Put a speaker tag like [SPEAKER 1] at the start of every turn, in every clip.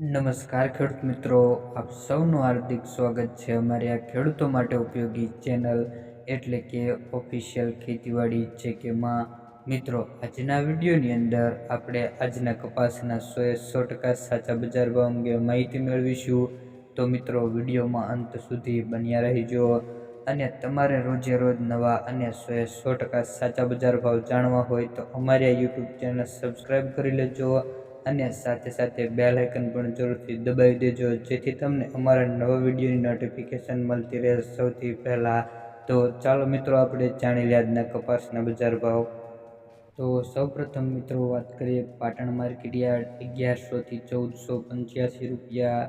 [SPEAKER 1] નમસ્કાર ખેડૂત મિત્રો, આપ સૌનું હાર્દિક સ્વાગત છે અમારી આ ખેડૂતો માટે ઉપયોગી ચેનલ એટલે કે ઓફિશિયલ ખેતીવાડી છે કે માં મિત્રો, આજના વિડીયોની અંદર આપણે આજના કપાસના સોએ સો ટકા સાચા બજાર ભાવ અંગે માહિતી મેળવીશું. તો મિત્રો, વિડીયોમાં અંત સુધી બન્યા રહીજો અને તમારે રોજે રોજ નવા અને સોએ સો ટકા સાચા બજાર ભાવ જાણવા હોય તો અમારી આ યુટ્યુબ ચેનલ સબસ્ક્રાઈબ કરી લેજો. અને સાથે સાથે બેલ આઇકન પણ જરૂરથી દબાવી દેજો, જેથી તમને અમારા નવા વિડીયોની નોટિફિકેશન મળતી રહે. સૌથી પહેલાં તો ચાલો મિત્રો, આપણે જાણી લે આજના કપાસના બજાર ભાવ. તો સૌપ્રથમ મિત્રો, વાત કરીએ પાટણ માર્કેટ યાર્ડ અગિયારસોથી ચૌદસો પંચ્યાસી રૂપિયા.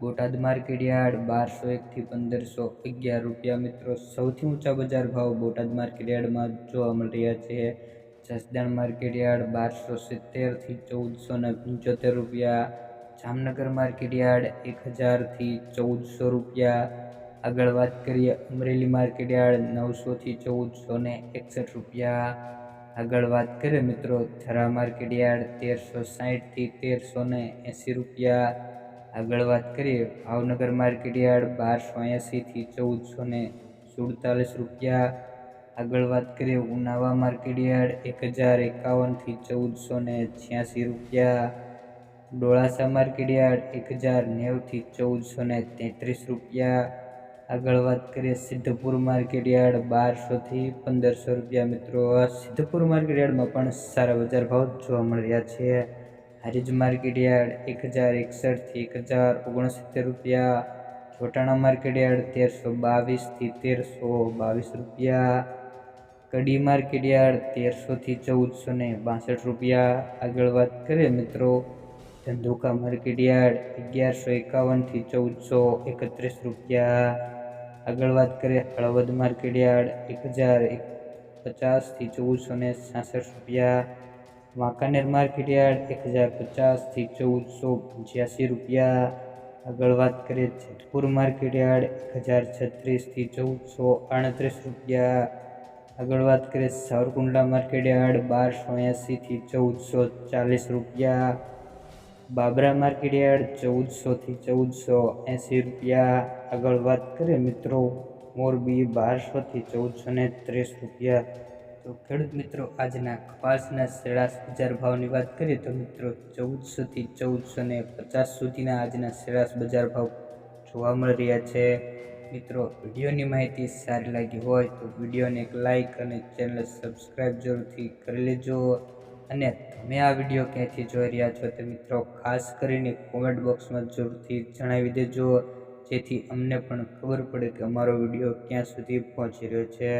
[SPEAKER 1] બોટાદ માર્કેટ યાર્ડ, બારસો એકથી પંદરસો અગિયાર રૂપિયા. મિત્રો, સૌથી ઊંચા બજાર ભાવ બોટાદ માર્કેટ યાર્ડમાં જોવા મળી રહ્યા છે. જસદણ માર્કેટ યાર્ડ બારસો સિત્તેરથી ચૌદસો ને પંચોતેર રૂપિયા. જામનગર માર્કેટ યાર્ડ એક હજારથી ચૌદસો રૂપિયા. આગળ વાત કરીએ અમરેલી માર્કેટ યાર્ડ નવસોથી ચૌદસો ને એકસઠ રૂપિયા. આગળ વાત કરીએ મિત્રો થરા માર્કેટ યાર્ડ તેરસો સાહીઠથી તેરસો ને એંસી રૂપિયા. આગળ વાત કરીએ ભાવનગર માર્કેટ યાર્ડ બારસો એંસીથી ચૌદસો ને સુડતાલીસ રૂપિયા. આગળ વાત કરીએ ઉનાવા માર્કેટ યાર્ડ એક હજાર એકાવનથી ચૌદસો ને છ્યાસી રૂપિયા. ડોળાસા માર્કેટ યાર્ડ એક હજાર નેવથી ચૌદસો ને તેત્રીસ રૂપિયા. આગળ વાત કરીએ, સિદ્ધપુર માર્કેટ યાર્ડ બારસોથી પંદરસો રૂપિયા. મિત્રો, સિદ્ધપુર માર્કેટ યાર્ડમાં પણ સારા બજાર ભાવ જોવા મળી રહ્યા છે. હારીજ માર્કેટ યાર્ડ એક હજાર એકસઠથી એક હજાર ઓગણસિત્તેર રૂપિયા. ચોટાણા માર્કેટ યાર્ડ તેરસો બાવીસથી તેરસો બાવીસ રૂપિયા. કડી માર્કેટયાર્ડ તેરસોથી ચૌદસો ને બાસઠ રૂપિયા આગળ વાત કરીએ મિત્રો. ધંધુકા માર્કેટયાર્ડ અગિયારસો એકાવનથી ચૌદસો એકત્રીસ રૂપિયા. આગળ વાત કરીએ હળવદ માર્કેટયાર્ડ એક હજાર એક પચાસથી ચૌદસો ને સાસઠ રૂપિયા. વાંકાનેર માર્કેટયાર્ડ એક હજાર પચાસથી ચૌદસો પંચ્યાસી રૂપિયા. આગળ વાત કરીએ જેતપુર માર્કેટયાર્ડ એક હજાર છત્રીસથી ચૌદસો આડત્રીસ રૂપિયા. આગળ વાત કરીએ, સાવરકુંડલા માર્કેટ યાર્ડ બારસો એંસીથી ચૌદસો ચાલીસ રૂપિયા. બાબરા માર્કેટ યાર્ડ ચૌદસોથી ચૌદસો એંસી રૂપિયા. આગળ વાત કરીએ મિત્રો, મોરબી બારસોથી ચૌદસો ને ત્રીસ રૂપિયા. તો ખેડૂત મિત્રો, આજના કપાસના સરેરાશ બજાર ભાવની વાત કરીએ તો મિત્રો, ચૌદસોથી ચૌદસો ને પચાસ સુધીના આજના સરેરાશ બજાર ભાવ જોવા મળી રહ્યા છે. મિત્રો, વિડીયોની માહિતી સારી લાગી હોય તો વિડીયોને એક લાઇક અને ચેનલ સબસ્ક્રાઈબ જરૂરથી કરી લેજો. અને તમે આ વીડિયો ક્યાંથી જોઈ રહ્યા છો તે મિત્રો, ખાસ કરીને કોમેન્ટ બોક્સમાં જરૂરથી જણાવી દેજો, જેથી અમને પણ ખબર પડે કે અમારો વીડિયો ક્યાં સુધી પહોંચી રહ્યો છે.